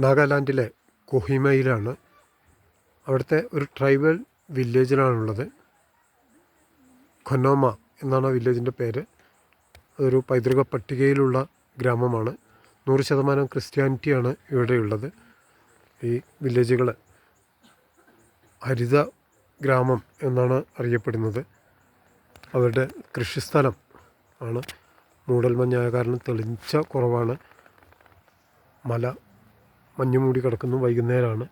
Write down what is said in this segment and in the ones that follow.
നാഗാലാൻഡിലെ കൊഹിമയിലാണ്. അവിടുത്തെ ഒരു ട്രൈബൽ വില്ലേജിലാണുള്ളത് ഖൊനോമ എന്നാണ് ആ വില്ലേജിന്റെ പേര്. അതൊരു പൈതൃക പട്ടികയിലുള്ള ഗ്രാമമാണ്. നൂറ് ശതമാനം ക്രിസ്ത്യാനിറ്റിയാണ് ഇവിടെയുള്ളത്. ഈ വില്ലേജുകൾ ഹരിത ഗ്രാമം എന്നാണ് അറിയപ്പെടുന്നത്. അവരുടെ കൃഷിസ്ഥലം ആണ്. മൂടൽമഞ്ഞായ കാരണം തെളിച്ച കുറവാണ്. മല മഞ്ഞ് മൂടി കിടക്കുന്നു വൈകുന്നേരമാണ്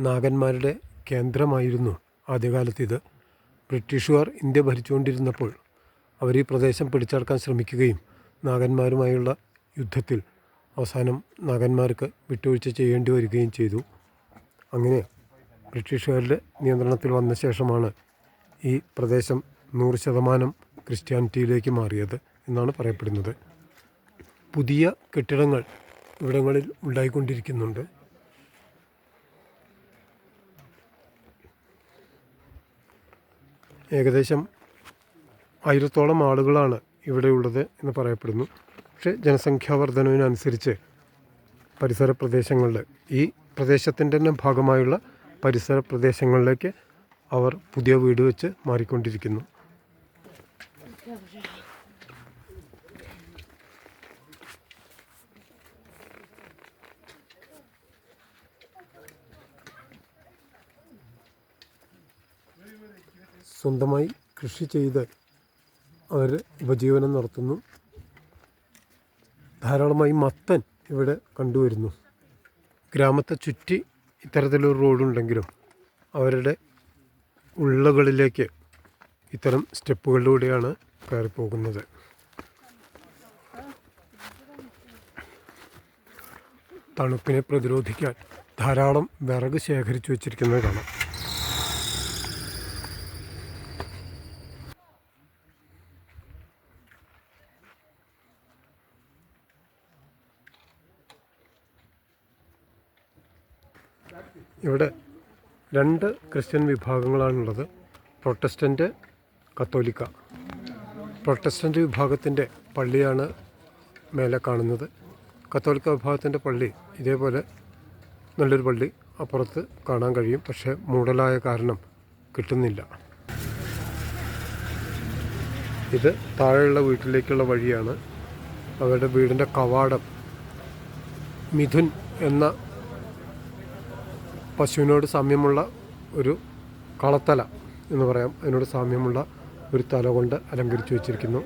നാഗന്മാരുടെ കേന്ദ്രമായിരുന്നു ആദ്യകാലത്ത് ഇത് ബ്രിട്ടീഷുകാർ ഇന്ത്യ ഭരിച്ചുകൊണ്ടിരുന്നപ്പോൾ അവർ ഈ പ്രദേശം പിടിച്ചടക്കാൻ ശ്രമിക്കുകയും നാഗന്മാരുമായുള്ള യുദ്ധത്തിൽ അവസാനം നാഗന്മാർക്ക് വിട്ടുവീഴ്ച ചെയ്യേണ്ടി വരികയും ചെയ്തു. അങ്ങനെ ബ്രിട്ടീഷുകാരുടെ നിയന്ത്രണത്തിൽ വന്ന ശേഷമാണ് ഈ പ്രദേശം നൂറ് ശതമാനം ക്രിസ്ത്യാനിറ്റിയിലേക്ക് മാറിയത്. എന്നാണ് പറയപ്പെടുന്നത്. പുതിയ കെട്ടിടങ്ങൾ ഇവിടങ്ങളിൽ ഉണ്ടായിക്കൊണ്ടിരിക്കുന്നുണ്ട്. ഏകദേശം ആയിരത്തോളം ആളുകളാണ് ഇവിടെയുള്ളത് എന്ന് പറയപ്പെടുന്നു. പക്ഷേ ജനസംഖ്യാ വർധനവിനനുസരിച്ച് പരിസര പ്രദേശങ്ങളിൽ ഈ പ്രദേശത്തിന്റെ തന്നെ ഭാഗമായുള്ള പരിസര പ്രദേശങ്ങളിലേക്ക് അവർ പുതിയ വീട് വെച്ച് മാറിക്കൊണ്ടിരിക്കുന്നു. സ്വന്തമായി കൃഷി ചെയ്ത് അവർ ഉപജീവനം നടത്തുന്നു. ധാരാളമായി മത്തൻ ഇവിടെ കണ്ടുവരുന്നു. ഗ്രാമത്തെ ചുറ്റി ഇത്തരത്തിലൊരു റോഡുണ്ടെങ്കിലും അവരുടെ ഉള്ളകളിലേക്ക് ഇത്തരം സ്റ്റെപ്പുകളിലൂടെയാണ് കയറിപ്പോകുന്നത്. തണുപ്പിനെ പ്രതിരോധിക്കാൻ ധാരാളം വിറക് ശേഖരിച്ചു വച്ചിരിക്കുന്നത് കാണാം. ഇവിടെ രണ്ട് ക്രിസ്ത്യൻ വിഭാഗങ്ങളാണുള്ളത്. പ്രൊട്ടസ്റ്റന്റ് കത്തോലിക്ക. പ്രൊട്ടസ്റ്റന്റ് വിഭാഗത്തിന്റെ പള്ളിയാണ് മേലെ കാണുന്നത്. കത്തോലിക്ക വിഭാഗത്തിന്റെ പള്ളി ഇതേപോലെ നല്ലൊരു പള്ളി അപ്പുറത്ത് കാണാൻ കഴിയും. പക്ഷേ മൂടലായ കാരണം കിട്ടുന്നില്ല. ഇത് താഴെയുള്ള വീട്ടിലേക്കുള്ള വഴിയാണ്. അവരുടെ വീടിന്റെ കവാടം മിഥുൻ എന്ന പശുവിനോട് സാമ്യമുള്ള ഒരു കളത്തല എന്ന് പറയാം. അതിനോട് സാമ്യമുള്ള ഒരു തല കൊണ്ട് അലങ്കരിച്ചു വെച്ചിരിക്കുന്നു.